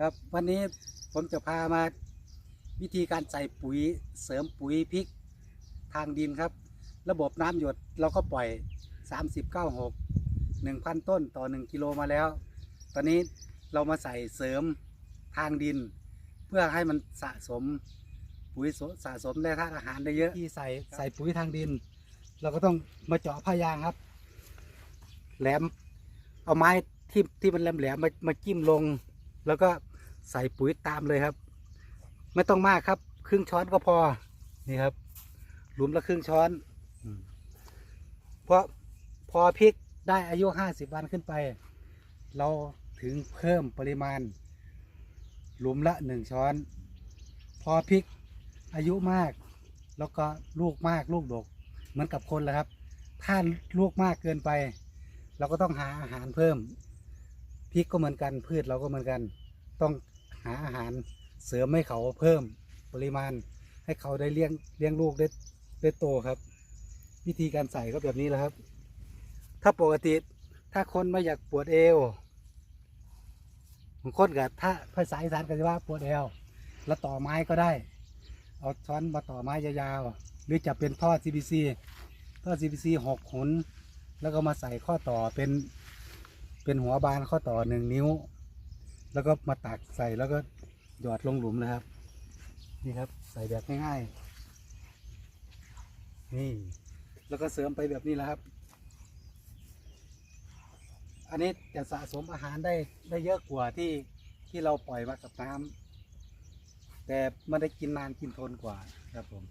ครับวันนี้ผมจะพามาวิธีการใส่ปุ๋ยเสริมปุ๋ยพริกทางดินครับ ระบบน้ำหยดเราก็ปล่อย 30 96 1,000 ต้นต่อ 1 กิโลมาแล้ว ตอนนี้เรามาใส่เสริมทางดิน เพื่อให้มันสะสมปุ๋ยสะสมแร่ธาตุอาหารได้เยอะที่ใส่ใส่ปุ๋ยทางดิน เราก็ต้องมาเจาะผ้ายางครับ แหลมเอาไม้ที่ที่มันแหลมแหลมๆมามาจิ้มลง แล้วก็ใส่ปุ๋ยตามเลยครับ ไม่ต้องมากครับ ครึ่งช้อนก็พอนี่ครับหลุมละครึ่งช้อนเพราะพอพริกได้อายุห้าสิบวันขึ้นไป เราถึงเพิ่มปริมาณ หลุมละหนึ่งช้อน พอพริกอายุมาก แล้วก็ลูกมากลูกดก เหมือนกับคนแหละครับ ถ้าลูกมากเกินไป เราก็ต้องหาอาหารเพิ่ม พริกก็เหมือนกันพืชเราก็เหมือนกัน ต้องหาอาหารเสริมให้เขาเพิ่มปริมาณ ให้เขาได้เลี้ยงเลี้ยงลูกได้ได้โตครับ วิธีการใส่ก็แบบนี้แหละครับ ถ้าปกติถ้าคนไม่อยากปวดเอวคนกับถ้าภาษาอีสานก็จะว่าปวดเอว แล้วต่อไม้ก็ได้ เอาช้อนมาต่อไม้ยาวๆหรือจะเป็นท่อ CPC ท่อ CPC หกหุนแล้วก็มาใส่ข้อต่อเป็น เป็นหัวบานข้อต่อหนึ่งนิ้ว แล้วก็มาตักใส่แล้วก็หยอดลงหลุมนะครับ นี่ครับใส่แบบง่ายๆนี่ แล้วก็เสริมไปแบบนี้แหละครับ อันนี้จะสะสมอาหารได้ได้เยอะกว่าที่ที่เราปล่อยมากับน้ำแต่มันได้กินนานกินทนกว่าครับผม